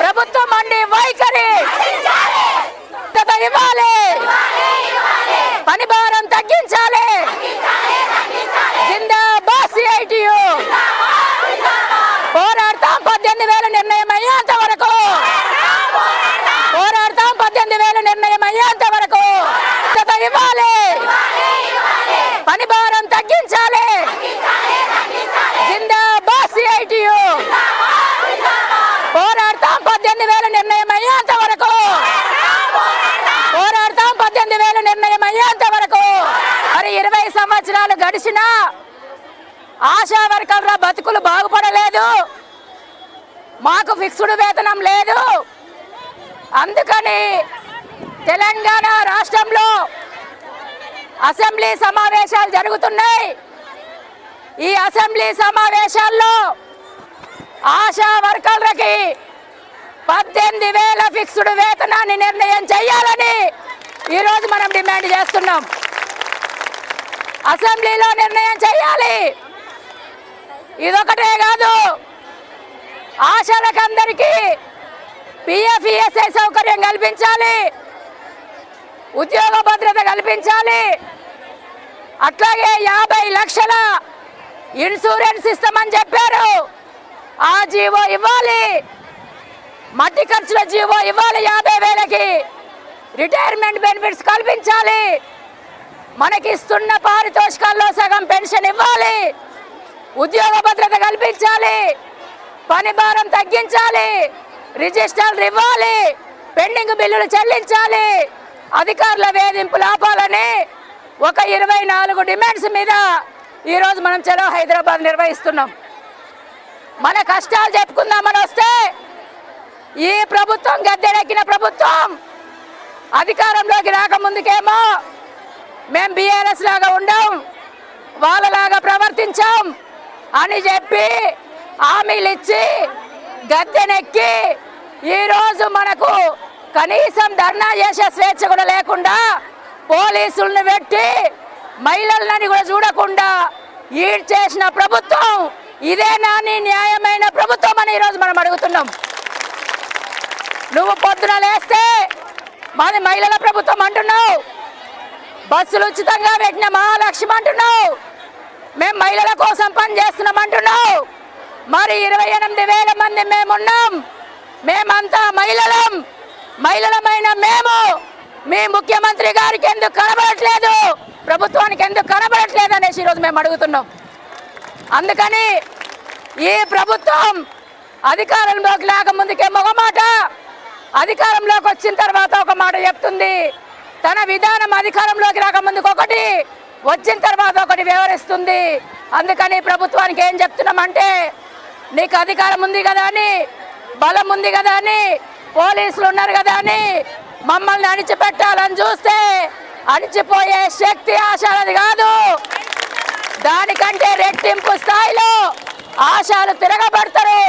ప్రభుత్వం మండి వైఖరి మద్దతు ఇవ్వాలి పని భారం తగ్గించాలి జిందాబాద్ సిఐటియు పోరాడతాం పద్దెనిమిది వేల నిర్ణయం అయ్యేంత వరకు పోరాడతాం పద్దెనిమిది వేల నిర్ణయం అయ్యేంత వరకు మద్దతు ఇవ్వాలి పని భారం తగ్గించాలి జిందాబాద్ సిఐటియు పోరాడతాం పద్దెనిమిది వేల నిర్ణయం అయ్యేంత వరకు పోరాడతాం పద్దెనిమిది వేల నిర్ణయం అయ్యేంత వరకు మరి ఇరవై సంవత్సరాలు గడిచినా ఆశా వర్కర్ల బతుకులు బాగుపడలేదు. మాకు ఫిక్స్డ్ వేతనం లేదు. అందుకని తెలంగాణ రాష్ట్రంలో అసెంబ్లీ సమావేశాలు జరుగుతున్నాయి. ఈ అసెంబ్లీ సమావేశాల్లో ఆశా వర్కర్లకి పద్దెనిమిది వేల ఫిక్స్డ్ వేతనాన్ని నిర్ణయం చేయాలని ఈరోజు మనం డిమాండ్ చేస్తున్నాం. అసెంబ్లీలో నిర్ణయం చేయాలి. ఇదొకటే కాదు. ఆశలకు అందరికీ పిఎఫ్ఈఎస్ఐ సౌకర్యం కల్పించాలి. ఉద్యోగ భద్రత కల్పించాలి. అట్లాగే యాభై లక్షల ఇన్సూరెన్స్ ఇస్తామని చెప్పారు. ఆ జీవో ఇవ్వాలి. మట్టి ఖర్చుల జీవో ఇవ్వాలి యాభై వేలకి. రిటైర్మెంట్ బెనిఫిట్స్ కల్పించాలి. మనకిస్తున్న పారితోషికాల్లో సగం పెన్షన్ ఇవ్వాలి. ఉద్యోగ భద్రత కల్పించాలి. పని భారం తగ్గించాలి. రిజిస్టర్లు ఇవ్వాలి. పెండింగ్ బిల్లులు చెల్లించాలి. అధికారుల వేధింపులు ఆపాలని ఒక ఇరవై నాలుగు డిమాండ్స్ మీద ఈరోజు మనం చలో హైదరాబాద్ నిర్వహిస్తున్నాం. మన కష్టాలు చెప్పుకుందామని వస్తే ఈ ప్రభుత్వం గద్దెడెక్కిన ప్రభుత్వం అధికారంలోకి రాకముందుకేమో మేము బీఆర్ఎస్ లాగా ఉండం వాళ్ళలాగా ప్రవర్తించాం అని చెప్పి హామీలు ఇచ్చి గద్దెనెక్కి ఈరోజు మనకు కనీసం ధర్నా చేసే స్వేచ్ఛ కూడా లేకుండా పోలీసులను పెట్టి మహిళలని కూడా చూడకుండా ఈడ్ చేసిన ప్రభుత్వం ఇదే నాని న్యాయమైన ప్రభుత్వం అని ఈరోజు మనం అడుగుతున్నాం. నువ్వు పొద్దున లేస్తే మాది మహిళల ప్రభుత్వం అంటున్నావు. బస్సులు ఉచితంగా పెట్టిన మహాలక్ష్మి అంటున్నావు. మేము మహిళల కోసం పని చేస్తున్నాం అంటున్నావు. మరి ఇరవై ఎనిమిది వేల మంది మేమున్నాం. మేమంతా మహిళలం. మహిళలమైన మేము. మీ ముఖ్యమంత్రి గారికి ఎందుకు కనబడట్లేదు? ప్రభుత్వానికి ఎందుకు కనబడట్లేదు అనేసి ఈరోజు మేము అడుగుతున్నాం. అందుకని ఈ ప్రభుత్వం అధికారంలోకి లేకముందుకేమో మగ మాట అధికారంలోకి వచ్చిన తర్వాత ఒక మాట చెప్తుంది. తన విధానం అధికారంలోకి రాకముందుకు ఒకటి వచ్చిన తర్వాత ఒకటి వివరిస్తుంది అందుకని ప్రభుత్వానికి ఏం చెప్తున్నామంటే నీకు అధికారం ఉంది కదా అని బలం ఉంది కదా అని పోలీసులు ఉన్నారు కదా అని మమ్మల్ని అణిచిపెట్టాలని చూస్తే అణిచిపోయే శక్తి ఆశాలది కాదు. దానికంటే రెట్టింపు స్థాయిలో ఆశాలు తిరగబడతారు.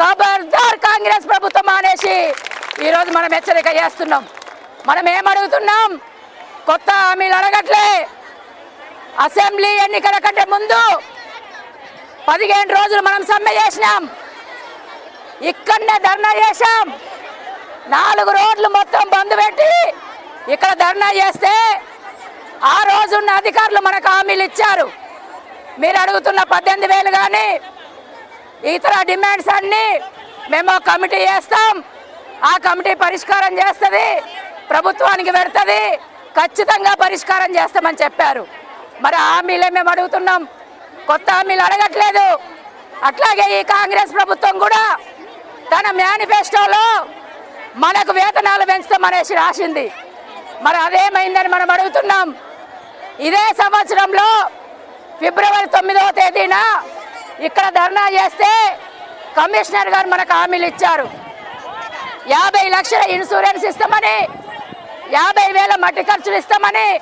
ఖబర్దార్ కాంగ్రెస్ ప్రభుత్వం అనేసి ఈరోజు మనం హెచ్చరిక చేస్తున్నాం. మనం ఏమడుగుతున్నాం కొత్త హామీలు అడగట్లే. అసెంబ్లీ ఎన్నికల కంటే ముందు పదిహేను రోజులు మనం సమ్మె చేసినాం. ఇక్కడనే ధర్నా చేశాం. నాలుగు రోడ్లు మొత్తం బంద్ పెట్టి ఇక్కడ ధర్నా చేస్తే ఆ రోజున్న అధికారులు మనకు హామీలు ఇచ్చారు. మీరు అడుగుతున్న పద్దెనిమిది వేలు కానీ ఇతర డిమాండ్స్ అన్నీ మేము కమిటీ చేస్తాం. ఆ కమిటీ పరిష్కారం చేస్తుంది. ప్రభుత్వానికి పెడుతుంది. ఖచ్చితంగా పరిష్కారం చేస్తామని చెప్పారు. మరి హామీలే మేము అడుగుతున్నాం? కొత్త హామీలు అడగట్లేదు. అట్లాగే ఈ కాంగ్రెస్ ప్రభుత్వం కూడా తన మేనిఫెస్టోలో మనకు వేతనాలు పెంచుతామనేసి రాసింది. మరి అదేమైందని మనం అడుగుతున్నాం. ఇదే సంవత్సరంలో ఫిబ్రవరి తొమ్మిదవ తేదీన ఇక్కడ ధర్నా చేస్తే కమిషనర్ గారు మనకు హామీలు ఇచ్చారు. యాభై లక్షల ఇన్సూరెన్స్ ఇస్తామని యాభై వేల మట్టి ఖర్చులు ఇస్తామని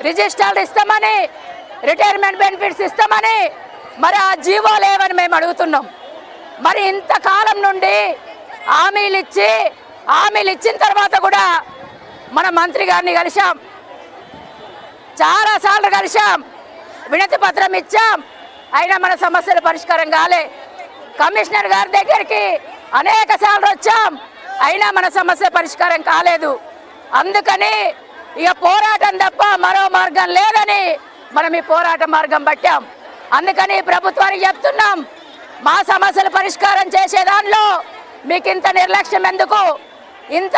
రిజిస్టర్లు ఇస్తామని రిటైర్మెంట్ బెనిఫిట్స్ ఇస్తామని మరి ఆ జీవో లేవని మేము అడుగుతున్నాం. మరి ఇంతకాలం నుండి హామీలు ఇచ్చి హామీలు ఇచ్చిన తర్వాత కూడా మన మంత్రి గారిని కలిశాం. చాలాసార్లు కలిశాం. వినతి పత్రం ఇచ్చాం. అయినా మన సమస్యలు పరిష్కారం కాలే. కమిషనర్ గారి దగ్గరికి అనేక సార్లు వచ్చాం. అయినా మన సమస్య పరిష్కారం కాలేదు. అందుకని ఇక పోరాటం తప్ప మరో మార్గం లేదని మనం ఈ పోరాట మార్గం పట్టాం. అందుకని ప్రభుత్వానికి చెప్తున్నాం మా సమస్యలు పరిష్కారం చేసే దానిలో మీకు ఇంత నిర్లక్ష్యం ఎందుకు? ఇంత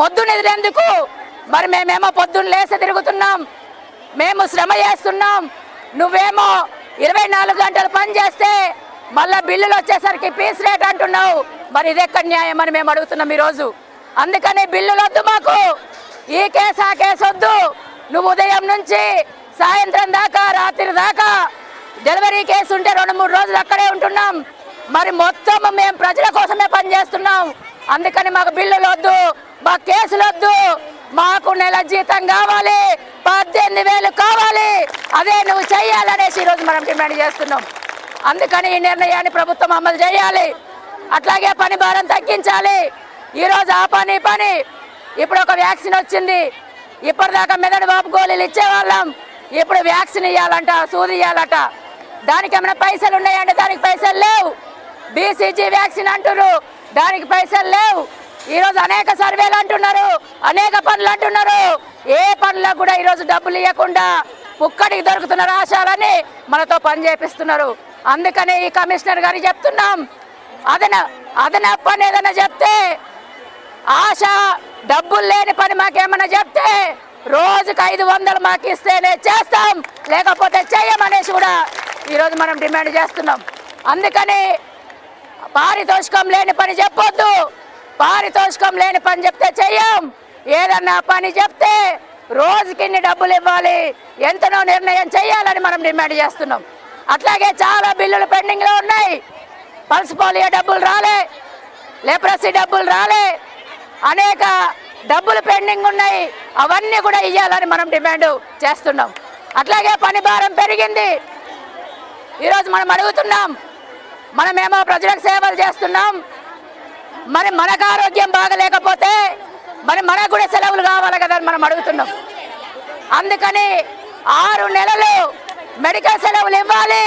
మొద్దు నిధులెందుకు మరి మేమేమో పొద్దున్న లేసి తిరుగుతున్నాం మేము శ్రమ చేస్తున్నాం నువ్వేమో ఇరవై నాలుగు గంటలు పని చేస్తే మళ్ళా బిల్లులు వచ్చేసరికి పీస్ రేట్ అంటున్నావు. మరి ఇదెక్కడ న్యాయం అని మేము అడుగుతున్నాం ఈరోజు. అందుకని బిల్లులొద్దు మాకు. ఈ కేసు ఆ కేసు వద్దు నువ్వు ఉదయం నుంచి సాయంత్రం దాకా రాత్రి దాకా డెలివరీ కేసు ఉంటే రెండు మూడు రోజులు అక్కడే ఉంటున్నాం. మరి మొత్తం మేము ప్రజల కోసమే పనిచేస్తున్నాం. అందుకని మాకు బిల్లులు వద్దు మా కేసులు వద్దు మాకు నెల జీతం కావాలి పద్దెనిమిది వేలు కావాలి. అదే నువ్వు చెయ్యాలనేసి ఈరోజు మనం డిమాండ్ చేస్తున్నాం. అందుకని ఈ నిర్ణయాన్ని ప్రభుత్వం అమలు చేయాలి. అట్లాగే పని భారం తగ్గించాలి. ఈరోజు ఆ పని ఈ పని. ఇప్పుడు ఒక వ్యాక్సిన్ వచ్చింది. ఇప్పటిదాకా మెదడు బాపు గోళీలు ఇచ్చేవాళ్ళం. ఇప్పుడు వ్యాక్సిన్ ఇవ్వాలంట సూది ఇవ్వాలట దానికి ఏమైనా పైసలు ఉన్నాయంటే దానికి పైసలు లేవు. బీసీజీ వ్యాక్సిన్ అంటున్నారు దానికి పైసలు లేవు. ఈరోజు అనేక సర్వేలు అంటున్నారు. అనేక పనులు అంటున్నారు. ఏ పనులకు కూడా ఈరోజు డబ్బులు ఇవ్వకుండా పుక్కడికి దొరుకుతున్న రాశాలని మనతో పని చేపిస్తున్నారు. అందుకని ఈ కమిషనర్ గారికి చెప్తున్నాం. అదన అదన పని ఏదైనా చెప్తే ఆశ డబ్బులు లేని పని మాకేమన్నా చెప్తే రోజుకి ఐదు వందలు మాకు ఇస్తేనే చేస్తాం. లేకపోతే చెయ్యమనేసి కూడా ఈరోజు మనం డిమాండ్ చేస్తున్నాం. అందుకని పారితోషికం లేని పని చెప్పొద్దు. పారితోషికం లేని పని చెప్తే చెయ్యం. ఏదన్నా పని చెప్తే రోజుకి ఇన్ని డబ్బులు ఇవ్వాలి. ఎంతనో నిర్ణయం చేయాలని మనం డిమాండ్ చేస్తున్నాం. అట్లాగే చాలా బిల్లులు పెండింగ్లో ఉన్నాయి. పల్స్ పోలియో డబ్బులు రాలే. లెప్రసీ డబ్బులు రాలే. అనేక డబ్బులు పెండింగ్ ఉన్నాయి. అవన్నీ కూడా ఇవ్వాలని మనం డిమాండ్ చేస్తున్నాం. అట్లాగే పని భారం పెరిగింది. ఈరోజు మనం అడుగుతున్నాం మనమేమో ప్రజలకు సేవలు చేస్తున్నాం. మరి మనకు ఆరోగ్యం బాగలేకపోతే మరి మనకు కూడా సెలవులు కావాలి కదా అని మనం అడుగుతున్నాం. అందుకని ఆరు నెలలు మెడికల్ సెలవులు ఇవ్వాలి.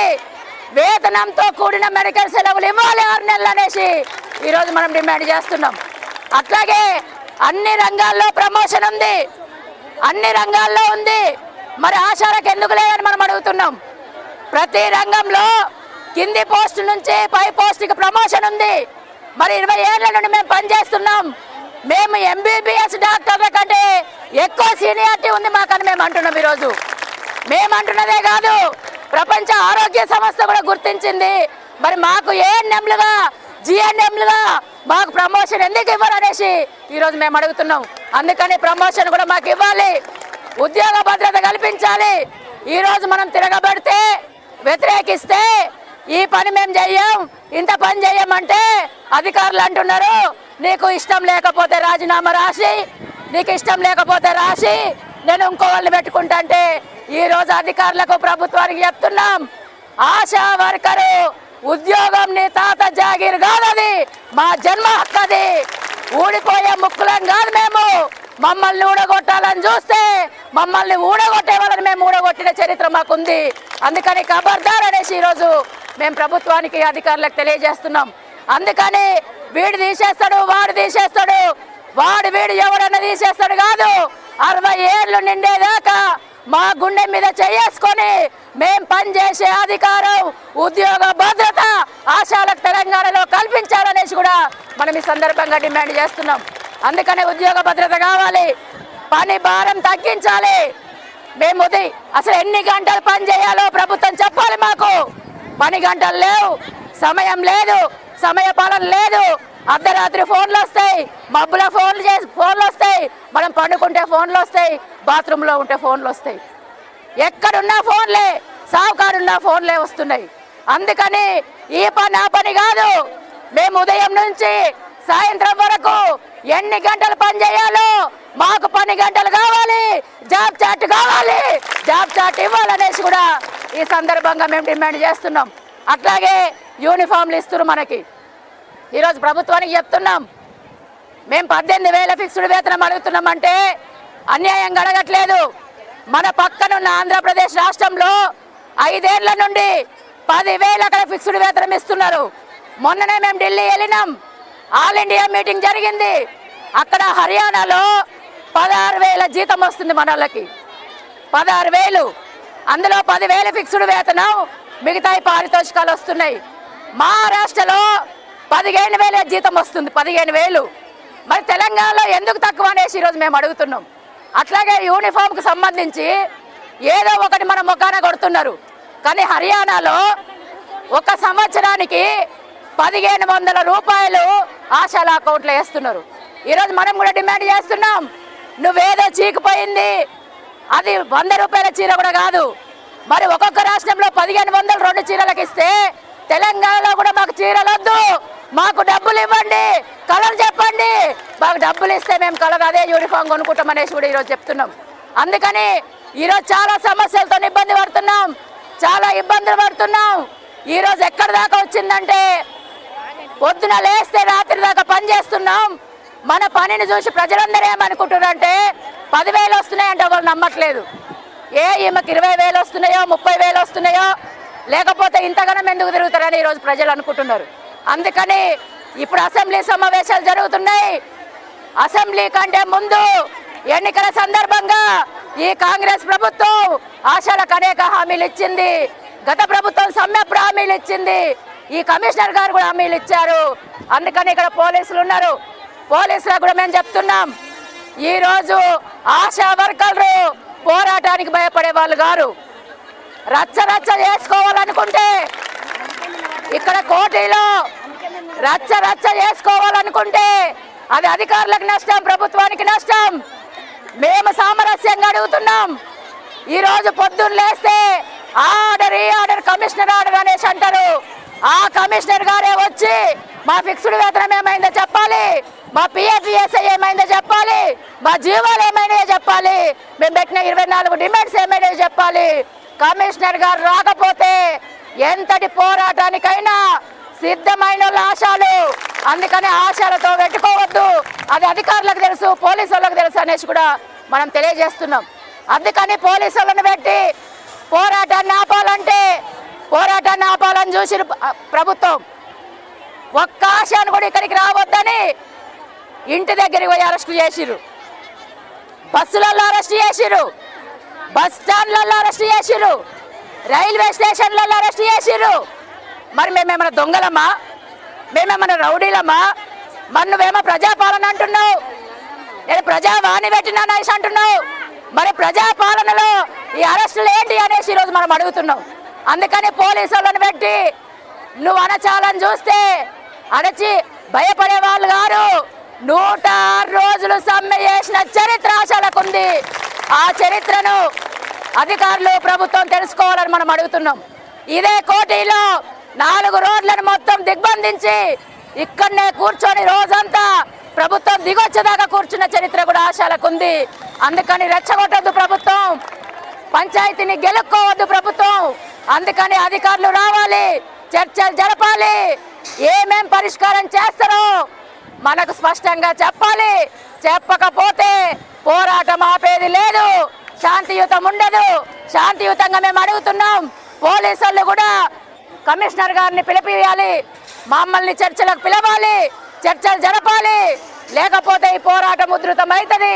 వేతనంతో కూడిన మెడికల్ సెలవులు ఇవ్వాలి ఆరు నెలలు అనేసి ఈరోజు మనం డిమాండ్ చేస్తున్నాం. అట్లాగే అన్ని రంగాల్లో ప్రమోషన్ ఉంది. అన్ని రంగాల్లో ఉంది. మరి ఆశాలకు ఎందుకు లేదని మనం అడుగుతున్నాం. ప్రతి రంగంలో కింది పోస్ట్ నుంచి పై పోస్ట్కి ప్రమోషన్ ఉంది. మరి ఇరవై ఏళ్ళ నుండి మేము పనిచేస్తున్నాం. మేము ఎంబీబీఎస్ డాక్టర్ల కంటే ఎక్కువ సీనియారిటీ ఉంది మాకని మేము అంటున్నాం ఈరోజు. మేము అంటున్నదే కాదు ప్రపంచ ఆరోగ్య సంస్థ కూడా గుర్తించింది. మరి మాకు ఏఎన్ఎంలుగా జిఎన్ఎంలుగా మాకు ప్రమోషన్ ఎందుకు ఇవ్వరు అనేసి ఈరోజు మేము అడుగుతున్నాం. అందుకని ప్రమోషన్ కూడా మాకు ఇవ్వాలి. ఉద్యోగ భద్రత కల్పించాలి. ఈరోజు మనం తిరగబడితే వ్యతిరేకిస్తే ఈ పని మేము చెయ్యం ఇంత పని చెయ్యమంటే అధికారులు అంటున్నారు నీకు ఇష్టం లేకపోతే రాజీనామా రాసి నీకు ఇష్టం లేకపోతే రాసి నేను ఇంకో వాళ్ళు పెట్టుకుంటా అంటే ఈరోజు అధికారులకు ప్రభుత్వానికి చెప్తున్నాం. ఆశా వర్కరు ఉద్యోగం నీ తాత జాగీర్ కాదది మా జన్మ హక్కది. ఊడిపోయే ముక్కులం కాదు మేము. మమ్మల్ని ఊడగొట్టాలని చూస్తే మమ్మల్ని ఊడగొట్టే వాళ్ళని మేము ఊడగొట్టిన చరిత్ర మాకుంది. అందుకని ఖబర్దార్ అనేసి ఈరోజు మేము ప్రభుత్వానికి అధికారులకు తెలియజేస్తున్నాం. అందుకని వీడు తీసేస్తాడు వాడు తీసేస్తాడు. వాడు వీడు ఎవడన్నా తీసేస్తాడు కాదు అరవై ఏళ్ళు నిండేదాకా మా గుండె మీద చేసుకొని మేం పనిచేసే అధికారం ఉద్యోగ భద్రత ఆశాలకు తెలంగాణలో కల్పించాలనేసి కూడా మనం ఈ సందర్భంగా డిమాండ్ చేస్తున్నాం. అందుకనే ఉద్యోగ భద్రత కావాలి పని భారం తగ్గించాలి. మేము ఉదయ్ అసలు ఎన్ని గంటలు పని చేయాలో ప్రభుత్వం చెప్పాలి మాకు. పని గంటలు లేవు సమయం లేదు సమయ పాలన లేదు. అర్ధరాత్రి ఫోన్లు వస్తాయి మబ్బుల ఫోన్లు చేసి ఫోన్లు వస్తాయి మనం పండుకుంటే ఫోన్లు వస్తాయి. బాత్రూంలో ఉంటే ఫోన్లు వస్తాయి. ఎక్కడున్నా ఫోన్లే సావుకారున్నా ఫోన్లే వస్తున్నాయి. అందుకని ఈ పని ఆ పని కాదు. మేము ఉదయం నుంచి సాయంత్రం వరకు ఎన్ని గంటలు పని చేయాలో మాకు పని గంటలు కావాలి జాబ్ చాట్ కావాలి జాబ్ చాట్ ఇవ్వాలనేసి కూడా ఈ సందర్భంగా మేము డిమాండ్ చేస్తున్నాం. అట్లాగే యూనిఫామ్లు ఇస్తున్నారు మనకి. ఈరోజు ప్రభుత్వానికి చెప్తున్నాం. మేము పద్దెనిమిది వేల ఫిక్స్డ్ వేతనం అడుగుతున్నామంటే అన్యాయం గడగట్లేదు మన పక్కనున్న ఆంధ్రప్రదేశ్ రాష్ట్రంలో ఐదేళ్ళ నుండి పదివేలు అక్కడ ఫిక్స్డ్ వేతనం ఇస్తున్నారు. మొన్ననే మేము ఢిల్లీ వెళ్ళినాం. ఆల్ ఇండియా మీటింగ్ జరిగింది. అక్కడ హర్యానాలో పదహారు వేల జీతం వస్తుంది మన వాళ్ళకి. పదహారు వేలు. అందులో పదివేల ఫిక్స్డ్ వేతనం మిగతా పారితోషికాలు వస్తున్నాయి. మహారాష్ట్రలో పదిహేను వేల జీతం వస్తుంది. పదిహేను వేలు. మరి తెలంగాణలో ఎందుకు తక్కువ అనేసి ఈరోజు మేము అడుగుతున్నాం. అట్లాగే యూనిఫామ్కి సంబంధించి ఏదో ఒకటి మన ముఖాన కొడుతున్నారు. కానీ హర్యానాలో ఒక సంవత్సరానికి పదిహేను వందల రూపాయలు ఆశాల అకౌంట్లో వేస్తున్నారు. ఈరోజు మనం కూడా డిమాండ్ చేస్తున్నాం. నువ్వేదో చీకిపోయింది. అది వంద రూపాయల చీర కూడా కాదు. మరి ఒక్కొక్క రాష్ట్రంలో పదిహేను వందలు రెండు చీరలకు ఇస్తే తెలంగాణలో కూడా మాకు చీరలొద్దు. మాకు డబ్బులు ఇవ్వండి కలర్ చెప్పండి. మాకు డబ్బులు ఇస్తే మేము కలర్ అదే యూనిఫామ్ కొనుక్కుంటాం అనేసి కూడా ఈరోజు చెప్తున్నాం. అందుకని ఈరోజు చాలా సమస్యలతో ఇబ్బంది పడుతున్నాం చాలా ఇబ్బందులు పడుతున్నాం. ఈరోజు ఎక్కడి దాకా వచ్చిందంటే పొద్దున లేస్తే రాత్రి దాకా పని చేస్తున్నాం. మన పనిని చూసి ప్రజలందరూ ఏమనుకుంటున్నారంటే పదివేలు వస్తున్నాయంటే వాళ్ళు నమ్మట్లేదు. ఏ ఈమెకి ఇరవై వేలు వస్తున్నాయో ముప్పై వేలు వస్తున్నాయో లేకపోతే ఇంతగానం ఎందుకు తిరుగుతారని ఈరోజు ప్రజలు అనుకుంటున్నారు. అందుకని ఇప్పుడు అసెంబ్లీ సమావేశాలు జరుగుతున్నాయి. అసెంబ్లీ కంటే ముందు ఎన్నికల సందర్భంగా ఈ కాంగ్రెస్ ప్రభుత్వం ఆశలకు అనేక హామీలు ఇచ్చింది. గత ప్రభుత్వం సమ్మెప్పుడు హామీలు ఇచ్చింది. ఈ కమిషనర్ గారు కూడా హామీలు ఇచ్చారు. అందుకని ఇక్కడ పోలీసులు ఉన్నారు. పోలీసులకు కూడా మేము చెప్తున్నాం. ఈరోజు ఆశా వర్కర్లు పోరాటానికి భయపడే వాళ్ళు గారు రచ్చ రచ్చ చేసుకోవాలనుకుంటే ఇక్కడ కోటిలో రచ్చ రచ్చ చేసుకోవాలనుకుంటే అది అధికారులకు నష్టం ప్రభుత్వానికి నష్టం. మేము సామరస్యంగా అడుగుతున్నాం. ఈరోజు పొద్దున్న లేస్తే ఆర్డర్ ఈ ఆర్డర్ కమిషనర్ ఆర్డర్ అనేసి అంటారు. ఆ కమిషనర్ గారే వచ్చి మా ఫిక్స్డ్ వేతనం ఏమైందో చెప్పాలి. మా పిఎఫ్ఈఎస్ఐ ఏమైందో చెప్పాలి. మా జీవాలు ఏమైనాయో చెప్పాలి. మేము పెట్టిన ఇరవై నాలుగు డిమాండ్స్ ఏమైనాయో చెప్పాలి. కమిషనర్ గారు రాకపోతే ఎంతటి పోరాటానికైనా సిద్ధమైన ఆశాలు. అందుకని ఆశాలతో పెట్టుకోవద్దు. అది అధికారులకు తెలుసు పోలీసు వాళ్ళకి తెలుసు అనేసి కూడా మనం తెలియజేస్తున్నాం. అందుకని పోలీసు వాళ్ళని పెట్టి పోరాటాన్ని ఆపాలంటే పోరాటాన్ని ఆపాలని చూసి ప్రభుత్వం. ఒక్క ఆశాను కూడా ఇక్కడికి రావద్దని ఇంటి దగ్గరికి పోయి అరెస్ట్ చేసిరు. బస్సులలో అరెస్ట్ చేసిరు. బస్ స్టాండ్లలో అరెస్ట్ చేసిరు. రైల్వే స్టేషన్లలో అరెస్ట్ చేసిర్రు. మరి మేమేమైనా దొంగలమ్మా మేమేమైనా రౌడీలమ్మా మరి నువ్వేమో ప్రజాపాలన అంటున్నావు. నేను ప్రజావాణి పెట్టినా అంటున్నావు. మరి ప్రజాపాలనలో ఈ అరెస్టులు ఏంటి అనేసి ఈరోజు మనం అడుగుతున్నాం. అందుకని పోలీసు వాళ్ళని పెట్టి నువ్వు అణచాలని చూస్తే అణచి భయపడే వాళ్ళు గారు నూట ఆరు రోజులు సమ్మె చేసిన చరిత్ర ఆశాలకుంది ఆ చరిత్రను అధికారులు ప్రభుత్వం తెలుసుకోవాలని మనం అడుగుతున్నాం. ఇదే కోటిలో నాలుగు రోడ్లను మొత్తం దిగ్బంధించి ఇక్కడనే కూర్చొని రోజంతా ప్రభుత్వం దిగొచ్చేదాకా కూర్చున్న చరిత్ర కూడా ఆశాలకు ఉంది. అందుకని రెచ్చగొట్టద్దు ప్రభుత్వం. పంచాయతీని గెలుక్కోవద్దు ప్రభుత్వం. అందుకని అధికారులు రావాలి. చర్చలు జరపాలి. ఏమేం పరిష్కారం చేస్తారో మనకు స్పష్టంగా చెప్పాలి. చెప్పకపోతే పోరాటం ఆపేది లేదు. శాంతియుతం ఉండదు. శాంతియుతంగా మేము అడుగుతున్నాం. పోలీసులు కూడా కమిషనర్ గారిని పిలిపియాలి. మమ్మల్ని చర్చలకు పిలవాలి. చర్చలు జరపాలి. లేకపోతే ఈ పోరాటం ఉధృతం అవుతుంది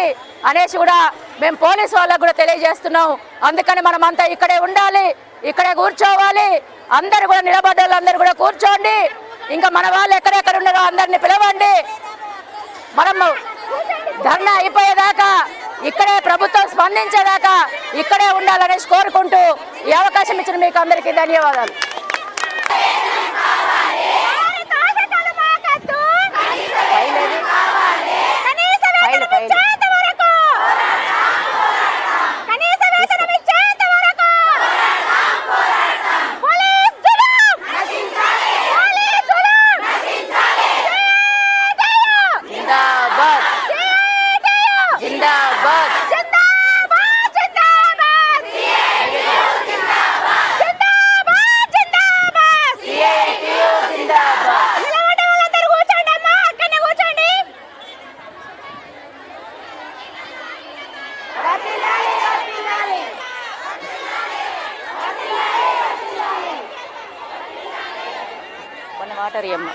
అనేసి కూడా మేము పోలీసు వాళ్ళకు కూడా తెలియజేస్తున్నాం. అందుకని మనం అంతా ఇక్కడే ఉండాలి. ఇక్కడే కూర్చోవాలి. అందరు కూడా నిలబడ్డలు అందరు కూడా కూర్చోండి. ఇంకా మన వాళ్ళు ఎక్కడెక్కడ ఉన్నారో అందరిని పిలవండి. మనము ధర్నా అయిపోయేదాకా ఇక్కడే ప్రభుత్వం స్పందించేదాకా ఇక్కడే ఉండాలనేసి కోరుకుంటూ ఈ అవకాశం ఇచ్చిన మీకు అందరికీ ధన్యవాదాలు. കാട്ടറിയമ്മ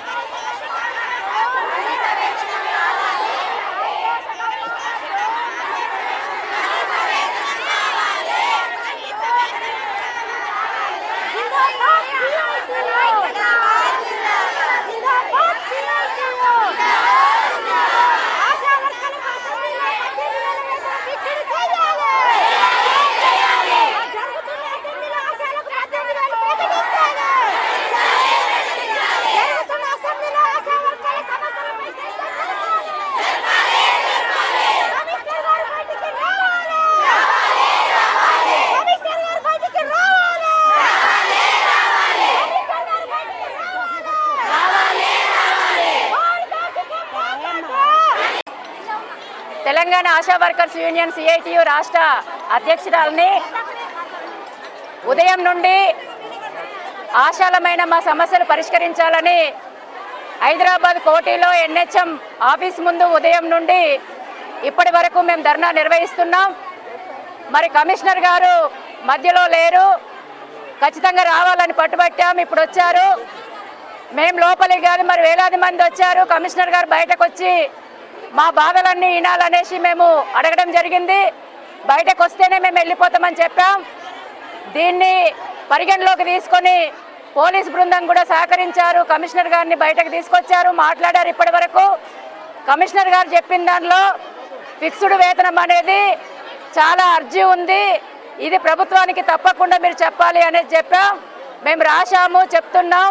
వర్కర్స్ యూనియన్ సిఐటియు రాష్ట్ర అధ్యక్షురాలని ఉదయం నుండి ఆశాలమైన మా సమస్యలు పరిష్కరించాలని హైదరాబాద్ కోటిలో ఎన్హెచ్ఎం ఆఫీస్ ముందు ఉదయం నుండి ఇప్పటి వరకు మేము ధర్నా నిర్వహిస్తున్నాం. మరి కమిషనర్ గారు మధ్యలో లేరు. ఖచ్చితంగా రావాలని పట్టుబట్టాం. ఇప్పుడు వచ్చారు. మేము లోపలికి కాదు మరి వేలాది మంది వచ్చారు. కమిషనర్ గారు బయటకు వచ్చి మా బాధలన్నీ వినాలనేసి మేము అడగడం జరిగింది. బయటకు వస్తేనే మేము వెళ్ళిపోతామని చెప్పాం. దీన్ని పరిగణలోకి తీసుకొని పోలీస్ బృందం కూడా సహకరించారు. కమిషనర్ గారిని బయటకు తీసుకొచ్చారు. మాట్లాడారు ఇప్పటి వరకు. కమిషనర్ గారు చెప్పిన దానిలో ఫిక్స్డ్ వేతనం అనేది చాలా అర్జీ ఉంది. ఇది ప్రభుత్వానికి తప్పకుండా మీరు చెప్పాలి అనేది చెప్పాం. మేము రాశాము చెప్తున్నాం.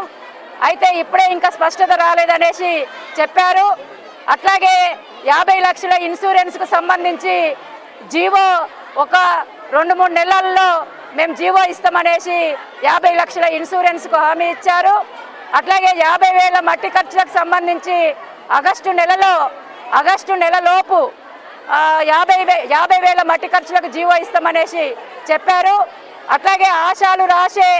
అయితే ఇప్పుడే ఇంకా స్పష్టత రాలేదనేసి చెప్పారు. అట్లాగే యాభై లక్షల ఇన్సూరెన్స్కు సంబంధించి జీవో ఒక రెండు మూడు నెలల్లో మేము జీవో ఇస్తామనేసి యాభై లక్షల ఇన్సూరెన్స్కు హామీ ఇచ్చారు. అట్లాగే యాభై వేల మట్టి ఖర్చులకు సంబంధించి ఆగస్టు నెలలో ఆగస్టు నెలలోపు యాభై వే యాభై వేల మట్టి ఖర్చులకు జీవో ఇస్తామనేసి చెప్పారు. అట్లాగే ఆశాలు రాసే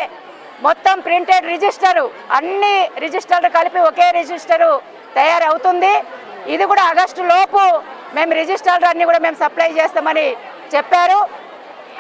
మొత్తం ప్రింటెడ్ రిజిస్టరు అన్ని రిజిస్టర్లు కలిపి ఒకే రిజిస్టరు తయారవుతుంది. ఇది కూడా ఆగస్టు లోపు మేము రిజిస్టర్లు అన్నీ కూడా మేము సప్లై చేస్తామని చెప్పారు.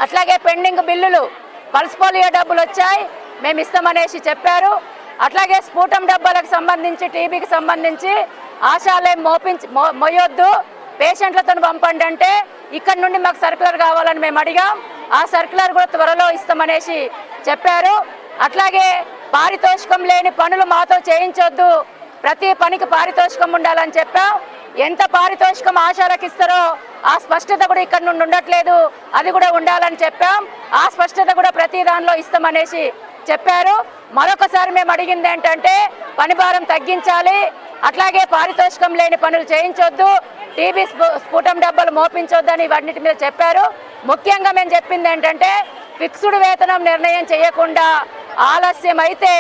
అట్లాగే పెండింగ్ బిల్లులు పల్స్ పోలియో డబ్బులు వచ్చాయి మేము ఇస్తామనేసి చెప్పారు. అట్లాగే స్ఫూటం డబ్బాలకు సంబంధించి టీబీకి సంబంధించి ఆశాలయం మోపించి మో- మోయొద్దు. పేషెంట్లతో పంపండి అంటే ఇక్కడ నుండి మాకు సర్కులర్ కావాలని మేము అడిగాం. ఆ సర్కులర్ కూడా త్వరలో ఇస్తామనేసి చెప్పారు. అట్లాగే పారితోషికం లేని పనులు మాతో చేయించొద్దు. ప్రతి పనికి పారితోషికం ఉండాలని చెప్పాం. ఎంత పారితోషికం ఆశాలకు ఇస్తారో ఆ స్పష్టత కూడా ఇక్కడ నుండి ఉండట్లేదు. అది కూడా ఉండాలని చెప్పాం. ఆ స్పష్టత కూడా ప్రతి దానిలో ఇస్తామనేసి చెప్పారు. మరొకసారి మేము అడిగింది ఏంటంటే పని భారం తగ్గించాలి. అట్లాగే పారితోషికం లేని పనులు చేయించొద్దు. టీవీ స్ఫు- స్ఫుటం డబ్బాలు మోపించొద్దని ఇవన్నిటి మీద చెప్పారు. ముఖ్యంగా మేము చెప్పింది ఏంటంటే ఫిక్స్డ్ వేతనం నిర్ణయం చేయకుండా ఆలస్యం అయితే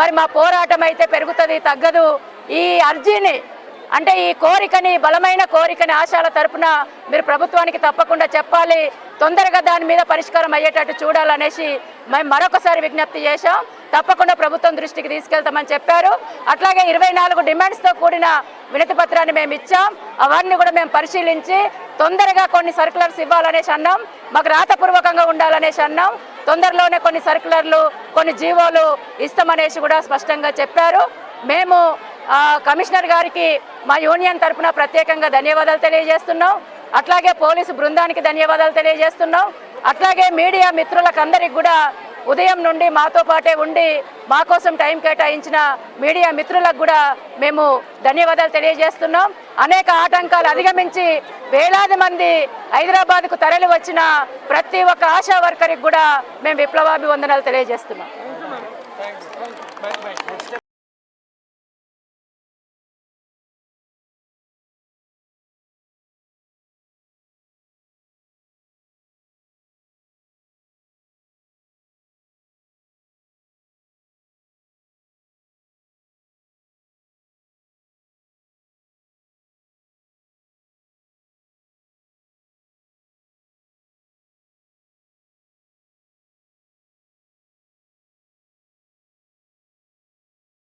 మరి మా పోరాటం అయితే పెరుగుతుంది తగ్గదు. ఈ అర్జీని అంటే ఈ కోరికని బలమైన కోరికని ఆశాల తరపున మీరు ప్రభుత్వానికి తప్పకుండా చెప్పాలి. తొందరగా దాని మీద పరిష్కారం అయ్యేటట్టు చూడాలనేసి మేము మరొకసారి విజ్ఞప్తి చేశాం. తప్పకుండా ప్రభుత్వం దృష్టికి తీసుకెళ్తామని చెప్పారు. అట్లాగే ఇరవై నాలుగు డిమాండ్స్తో కూడిన వినతి పత్రాన్ని మేము ఇచ్చాం. అవన్నీ కూడా మేము పరిశీలించి తొందరగా కొన్ని సర్కులర్స్ ఇవ్వాలనేసి అన్నాం. మాకు రాతపూర్వకంగా ఉండాలనేసి అన్నాం. తొందరలోనే కొన్ని సర్కులర్లు కొన్ని జీవోలు ఇస్తామనేసి కూడా స్పష్టంగా చెప్పారు. మేము కమిషనర్ గారికి మా యూనియన్ తరఫున ప్రత్యేకంగా ధన్యవాదాలు తెలియజేస్తున్నాం. అట్లాగే పోలీసు బృందానికి ధన్యవాదాలు తెలియజేస్తున్నాం. అట్లాగే మీడియా మిత్రులకు అందరికి కూడా ఉదయం నుండి మాతో పాటే ఉండి మా కోసం టైం కేటాయించిన మీడియా మిత్రులకు కూడా మేము ధన్యవాదాలు తెలియజేస్తున్నాం. అనేక ఆటంకాలు అధిగమించి వేలాది మంది హైదరాబాద్కు తరలి వచ్చిన ప్రతి ఒక్క ఆశా వర్కర్కి కూడా మేము విప్లవాభివందనాలు తెలియజేస్తున్నాం.